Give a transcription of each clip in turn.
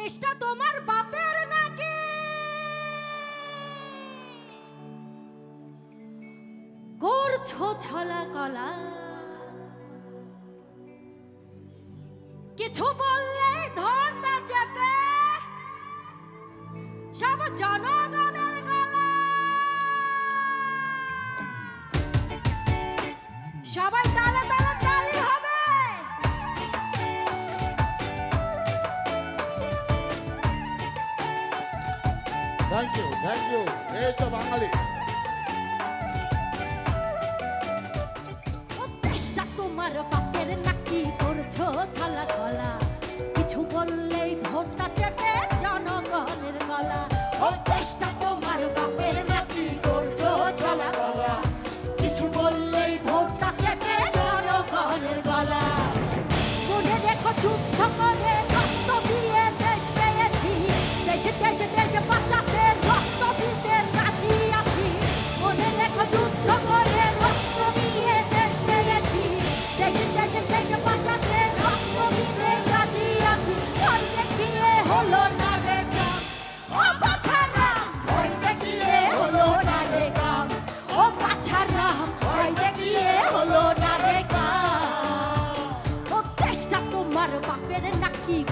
দেশটা তোমার বাপের নাকি? করছ ছলা কলা। কিছু বললে ধরতা চেপে সব জনগণের গলা। সবাই থ্যাংক ইউ থ্যাংক ইউ এই তো বাঙালি দেশটা তোমার বাপের নাকি করছ ছলা কলা কিছু বললেই ধরতা চেপে জনগণের গলা। ও দেশটা তোমার বাপের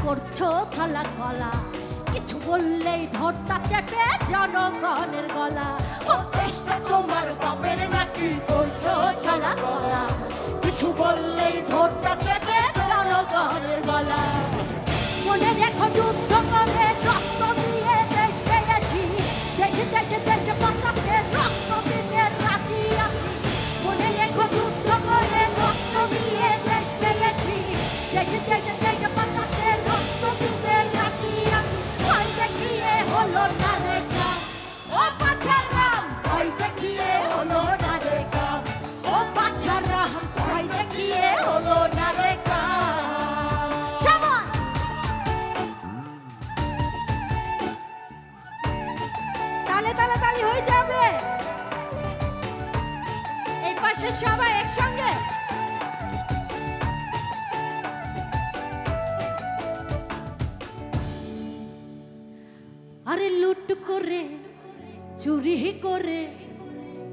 করছ ছলা গলা কিছু বললেই ধরতা চেপে জনগণের গলা। ও দেশটা তোমার বাপের নাকি করছ ছলা গলা কিছু বললেই ধরতা চেপে জনগণের গলা। মনে রেখো যুদ্ধ করে রক্ত দিয়ে দেশ পেয়েছি। দেশে দেশে দেশে বাঁচাতে রক্ত দিতে রাজি আছি। মনে রেখো যুদ্ধ করে রক্ত দিয়ে দেশ পেয়েছি। দেশে দেশে তালে তালে তালি হয়ে যাবে। এই পাশে সবাই একসঙ্গে। আরে লুট করে, চুরি করে,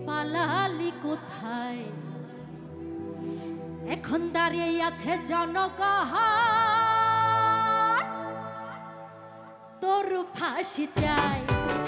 পালালি কোথায়? এখন দাঁড়িয়ে আছে জনগণ। তোর ফাঁসি চাই।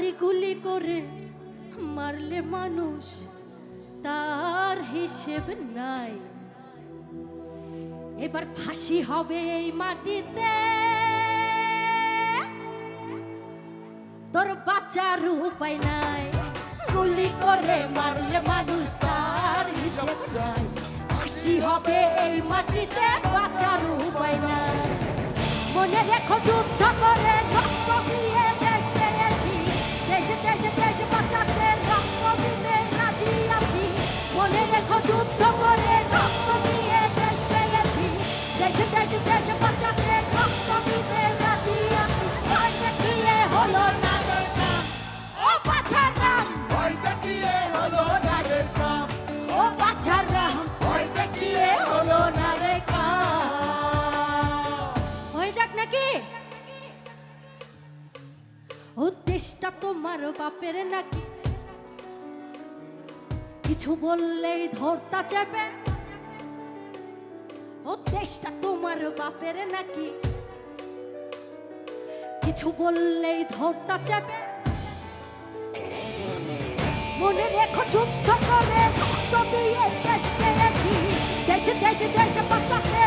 আরে গুলি করে মারলে মানুষ তার হিসেব নাই। এবার ফাঁসি হবে এই মাটিতে। তোর বাঁচার উপায় নাই। গুলি করে মারলে মানুষ তার হিসেব নাই। ফাঁসি হবে এই মাটিতে, বাঁচার উপায় নাই। মনে রেখো যুদ্ধ করে রক্ত দিয়ে রেখো যুদ্ধ করে রক্ত দিয়ে দেশ পেয়েছি। দেশে দেশে দেশে বাঁচাতে রক্ত দিতে রাজি আছি। ওই দেখিয়ে হলো না কাম ও বাছারাম ওই দেখিয়ে হলো না কাম ও বাছারাম ওই দেখিয়ে হলো না কাম হয়ে যাক নাকি? ও দেশটা তোমার বাপের নাকি কিছু বললেই ধরতা চেপে। ও দেশটা তোমার বাপের নাকি? কিছু বললেই ধরতা চেপে। মনে রেখো যুদ্ধ করে তবে দেশ পেয়েছি দেশে দেশে দেশে বাঁচাতে